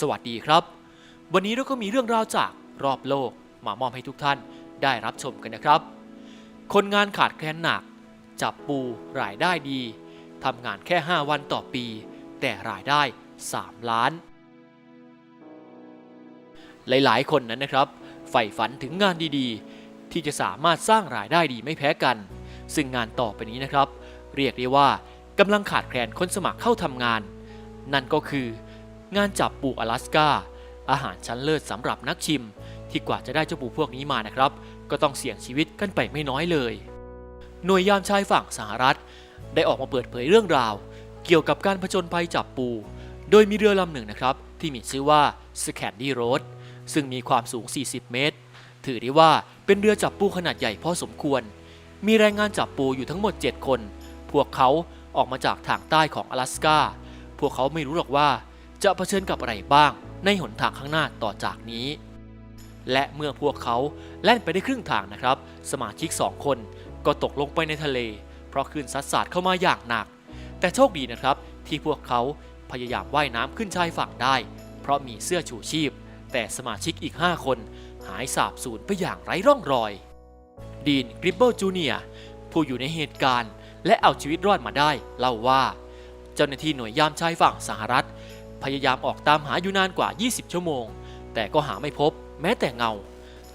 สวัสดีครับ วันนี้เราก็มีเรื่องราวจากรอบโลกมามอบให้ทุกท่านได้รับชมกันนะครับ คนงานขาดแคลนหนัก จับปูรายได้ดีทำงานแค่ 5 วันต่อปี แต่รายได้ 3 ล้าน หลายๆ คนนั้นนะครับใฝ่ฝันถึงงานดีๆ ที่จะสามารถสร้างรายได้ดีไม่แพ้กัน ซึ่งงานต่อไปนี้นะครับ เรียกได้ว่ากำลังขาดแคลนคนสมัครเข้าทำงาน นั่นก็คือ งานจับปูอลาสกาอาหารชั้นเลิศสำหรับนักชิม ที่กว่าจะได้เจ้าปูพวกนี้มานะครับ ก็ต้องเสี่ยงชีวิตกันไปไม่น้อยเลย หน่วยยามชายฝั่งสหรัฐ ได้ออกมาเปิดเผยเรื่องราว เกี่ยวกับการผจญภัยจับปู โดยมีเรือลำหนึ่งนะครับ ที่มีชื่อว่า s c a n d y Road ซึ่งมีความสูง 40 เมตร ถือได้ว่าเป็นเรือจับปูขนาดใหญ่พอสมควร มีแรงงานจับปูอยู่ทั้งหมด 7 คน พวกเขาออกมาจากทางใต้ของอลาสกาพวกเขาไม่รู้หรอกว่า จะเผชิญกับอะไรบ้างในหนทางข้างหน้าต่อจากนี้ และเมื่อพวกเขาแล่นไปได้ครึ่งทางนะครับ สมาชิกสองคนก็ตกลงไปในทะเล เพราะคลื่นซัดสาดเข้ามาอย่างหนัก แต่โชคดีนะครับ ที่พวกเขาพยายามว่ายน้ำขึ้นชายฝั่งได้ เพราะมีเสื้อชูชีพ แต่สมาชิกอีก 5 คน หายสาบสูญไปอย่างไร้ร่องรอย ดีนกริบเบิลจูเนียผู้อยู่ในเหตุการณ์ และเอาชีวิตรอดมาได้เล่าว่า เจ้าหน้าที่หน่วยยามชายฝั่งสหรัฐ พยายามออกตามหาอยู่นานกว่า 20 ชั่วโมง แต่ก็หาไม่พบ แม้แต่เงา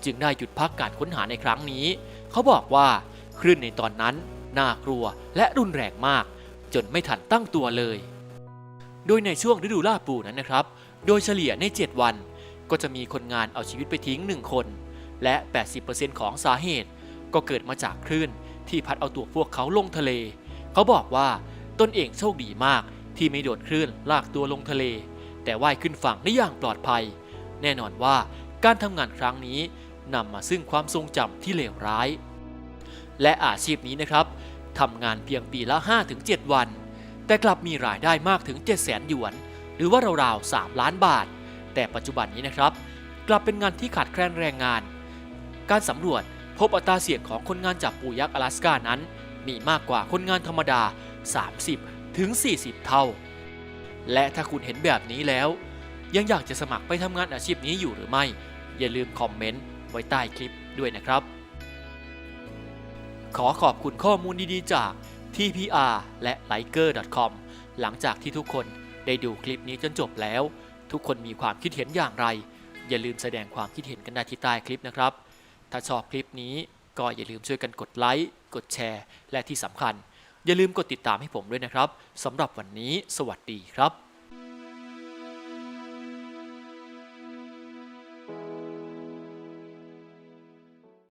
จึงได้หยุดพักการค้นหาในครั้งนี้ เขาบอกว่าคลื่นในตอนนั้นน่ากลัวและรุนแรงมาก จนไม่ทันตั้งตัวเลย โดยในช่วงฤดูล่าปูนั้นนะครับ โดยเฉลี่ยใน 7 วัน ก็จะมีคนงานเอาชีวิตไปทิ้ง 1 คน และ 80%ของสาเหตุ ก็เกิดมาจากคลื่นที่พัดเอาตัวพวกเขาลงทะเล เขาบอกว่าตนเองโชคดีมาก ที่ไม่โดนคลื่นลากตัวลงทะเล แต่ว่ายขึ้นฝั่งได้อย่างปลอดภัย แน่นอนว่าการทำงานครั้งนี้นำมาซึ่งความทรงจำที่เลวร้าย และอาชีพนี้นะครับทำงานเพียงปีละ 5-7 วัน แต่กลับมีรายได้มากถึง 7 0 0 0 0 0หยวน หรือว่าราวๆ 3 ล้านบาท แต่ปัจจุบันนี้นะครับ กลับเป็นงานที่ขาดแคลนแรงงาน การสำรวจพบอัตราเสี่ยงของคนงานจับปูยักษ์อลาสกานั้น มีมากกว่าคนงานธรรมดา 30 ถึง 40 เท่า และถ้าคุณเห็นแบบนี้แล้ว ยังอยากจะสมัครไปทำงานอาชีพนี้อยู่หรือไม่ อย่าลืมคอมเมนต์ไว้ใต้คลิปด้วยนะครับ ขอขอบคุณข้อมูลดีๆจาก TPR และ Liker.com หลังจากที่ทุกคนได้ดูคลิปนี้จนจบแล้ว ทุกคนมีความคิดเห็นอย่างไร อย่าลืมแสดงความคิดเห็นกันได้ที่ใต้คลิปนะครับ ถ้าชอบคลิปนี้ก็อย่าลืมช่วยกันกดไลค์ กดแชร์ และที่สำคัญ อย่าลืมกดติดตามให้ผมด้วยนะครับสำหรับวันนี้ สวัสดีครับ